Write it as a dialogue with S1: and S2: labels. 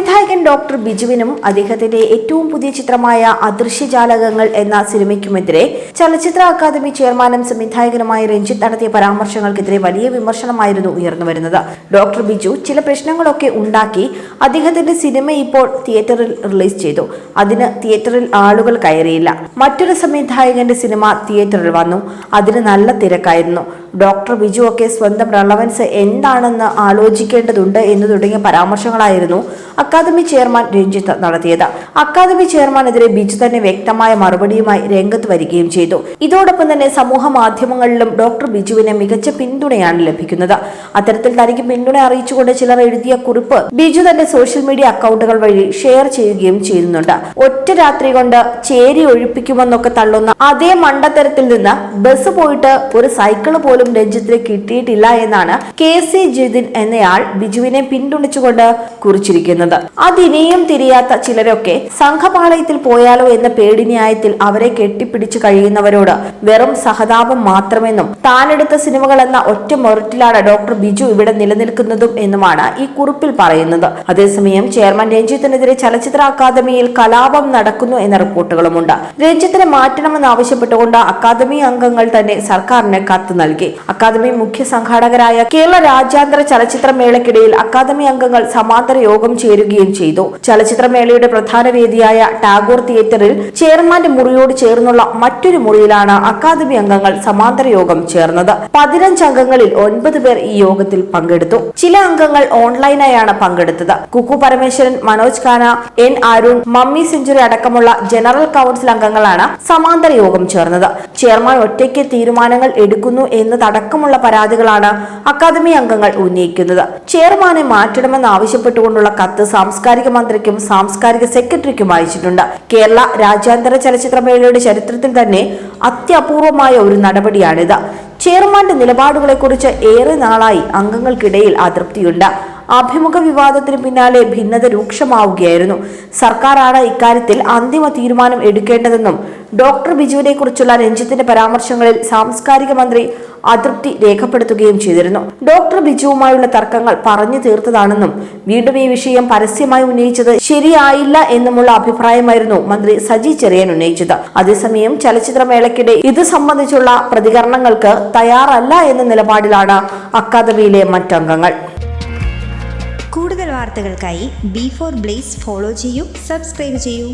S1: സംവിധായകൻ ഡോക്ടർ ബിജുവിനും അദ്ദേഹത്തിന്റെ ഏറ്റവും പുതിയ ചിത്രമായ അദൃശ്യജാലകങ്ങൾ എന്ന സിനിമയ്ക്കുമെതിരെ ചലച്ചിത്ര അക്കാദമി ചെയർമാനും സംവിധായകനുമായ രഞ്ജിത്ത് നടത്തിയ പരാമർശങ്ങൾക്കെതിരെ വലിയ വിമർശനമായിരുന്നു ഉയർന്നുവരുന്നത് ഡോക്ടർ ബിജു ചില പ്രശ്നങ്ങളൊക്കെ ഉണ്ടാക്കി അദ്ദേഹത്തിന്റെ സിനിമ ഇപ്പോൾ തിയേറ്ററിൽ റിലീസ് ചെയ്തു. അതിന് തിയേറ്ററിൽ ആളുകൾ കയറിയില്ല. മറ്റൊരു സംവിധായകന്റെ സിനിമ തിയേറ്ററിൽ വന്നു. അതിന് നല്ല തിരക്കായിരുന്നു. ഡോക്ടർ ബിജു ഒക്കെ സ്വന്തം റെലവൻസ് എന്താണെന്ന് ആലോചിക്കേണ്ടതുണ്ട് എന്ന് തുടങ്ങിയ പരാമർശങ്ങളായിരുന്നു അക്കാദമി ചെയർമാൻ രഞ്ജിത്ത് നടത്തിയത്. അക്കാദമി ചെയർമാനെതിരെ ബിജു തന്നെ വ്യക്തമായ മറുപടിയുമായി രംഗത്ത് വരികയും ചെയ്തു. ഇതോടൊപ്പം തന്നെ സമൂഹ മാധ്യമങ്ങളിലും ഡോക്ടർ ബിജുവിന് മികച്ച പിന്തുണയാണ് ലഭിക്കുന്നത്. അത്തരത്തിൽ തനിക്ക് പിന്തുണ അറിയിച്ചുകൊണ്ട് ചിലർ എഴുതിയ കുറിപ്പ് ബിജു തന്റെ സോഷ്യൽ മീഡിയ അക്കൗണ്ടുകൾ വഴി ഷെയർ ചെയ്യുകയും ചെയ്യുന്നുണ്ട്. ഒറ്റ രാത്രി കൊണ്ട് ചേരി ഒഴിപ്പിക്കുമെന്നൊക്കെ തള്ളുന്ന അതേ മണ്ടത്തരത്തിൽ നിന്ന് ബസ് പോയിട്ട് ഒരു സൈക്കിൾ പോലും രഞ്ജിത്തിന് കിട്ടിയിട്ടില്ല എന്നാണ് കെ സി ജിതിൻ എന്നയാൾ ബിജുവിനെ പിന്തുണച്ചുകൊണ്ട് കുറിച്ചിരിക്കുന്നത്. അതിനെയും തിരിയാത്ത ചിലരൊക്കെ സംഘപാളയത്തിൽ പോയാലോ എന്ന പേടിന്യായത്തിൽ അവരെ കെട്ടിപ്പിടിച്ചു കഴിയുന്നവരോട് വെറും സഹതാപം മാത്രമെന്നും താനെടുത്ത സിനിമകൾ എന്ന ഒറ്റ മെറിറ്റിലാണ് ഡോക്ടർ ബിജു ഇവിടെ നിലനിൽക്കുന്നതും എന്നുമാണ് ഈ കുറിപ്പിൽ പറയുന്നത്. അതേസമയം ചെയർമാൻ രഞ്ജിത്തിനെതിരെ ചലച്ചിത്ര അക്കാദമിയിൽ കലാപം നടക്കുന്നു എന്ന റിപ്പോർട്ടുകളുമുണ്ട്. രഞ്ജിത്തിനെ മാറ്റണമെന്ന് ആവശ്യപ്പെട്ടുകൊണ്ട് അക്കാദമി അംഗങ്ങൾ തന്നെ സർക്കാരിന് കത്ത് നൽകി. അക്കാദമി മുഖ്യ സംഘാടകരായ കേരള രാജ്യാന്തര ചലച്ചിത്ര മേളക്കിടയിൽ അക്കാദമി അംഗങ്ങൾ സമാന്തര യോഗം ചേരുകയും ചെയ്തു. ചലച്ചിത്രമേളയുടെ പ്രധാന വേദിയായ ടാഗോർ തിയേറ്ററിൽ ചെയർമാന്റെ മുറിയോട് ചേർന്നുള്ള മറ്റൊരു മുറിയിലാണ് അക്കാദമി അംഗങ്ങൾ സമാന്തര യോഗം ചേർന്നത്. പതിനഞ്ച് അംഗങ്ങളിൽ ഒൻപത് പേർ ഈ യോഗത്തിൽ പങ്കെടുത്തു. ചില അംഗങ്ങൾ ഓൺലൈനായാണ് പങ്കെടുത്തത്. കുക്കു പരമേശ്വരൻ മനോജ് ഖാന എൻ അരുൺ മമ്മി സെഞ്ചുറി അടക്കമുള്ള ജനറൽ കൗൺസിൽ അംഗങ്ങളാണ് സമാന്തര യോഗം ചേർന്നത്. ചെയർമാൻ ഒറ്റയ്ക്ക് തീരുമാനങ്ങൾ എടുക്കുന്നു എന്നതടക്കമുള്ള പരാതികളാണ് അക്കാദമി അംഗങ്ങൾ ഉന്നയിക്കുന്നത്. ചെയർമാനെ മാറ്റണമെന്ന് ആവശ്യപ്പെട്ടുകൊണ്ടുള്ള കത്ത് സാംസ്കാരിക മന്ത്രിക്കും സാംസ്കാരിക സെക്രട്ടറിക്കും അയച്ചിട്ടുണ്ട്. കേരള രാജ്യാന്തര ചലച്ചിത്രമേളയുടെ ചരിത്രത്തിൽ തന്നെ അത്യപൂർവമായ ഒരു നടപടിയാണിത്. ചെയർമാന്റെ നിലപാടുകളെക്കുറിച്ച് ഏറെ നാളായി അംഗങ്ങൾക്കിടയിൽ അതൃപ്തിയുണ്ട്. അഭിമുഖ വിവാദത്തിന് പിന്നാലെ ഭിന്നത രൂക്ഷമാവുകയായിരുന്നു. സർക്കാരാണ് ഇക്കാര്യത്തിൽ അന്തിമ തീരുമാനം എടുക്കേണ്ടതെന്നും ഡോക്ടർ ബിജുവിനെ കുറിച്ചുള്ള രഞ്ജിത്തിന്റെ പരാമർശങ്ങളിൽ സാംസ്കാരിക മന്ത്രി അതൃപ്തി രേഖപ്പെടുത്തുകയും ചെയ്തിരുന്നു. ഡോക്ടർ ബിജുവുമായുള്ള തർക്കങ്ങൾ പറഞ്ഞു തീർത്തതാണെന്നും വീണ്ടും ഈ വിഷയം പരസ്യമായി ഉന്നയിച്ചത് ശരിയായില്ല എന്നുമുള്ള അഭിപ്രായമായിരുന്നു മന്ത്രി സജി ചെറിയൻ ഉന്നയിച്ചത്. അതേസമയം ചലച്ചിത്രമേളയ്ക്കിടെ ഇത് സംബന്ധിച്ചുള്ള പ്രതികരണങ്ങൾക്ക് തയ്യാറല്ല എന്ന നിലപാടിലാണ് അക്കാദമിയിലെ മറ്റംഗങ്ങൾ.
S2: കൂടുതൽ വാർത്തകൾക്കായി ബി ഫോർ ബ്ലേസ് ഫോളോ ചെയ്യൂ സബ്സ്ക്രൈബ് ചെയ്യൂ.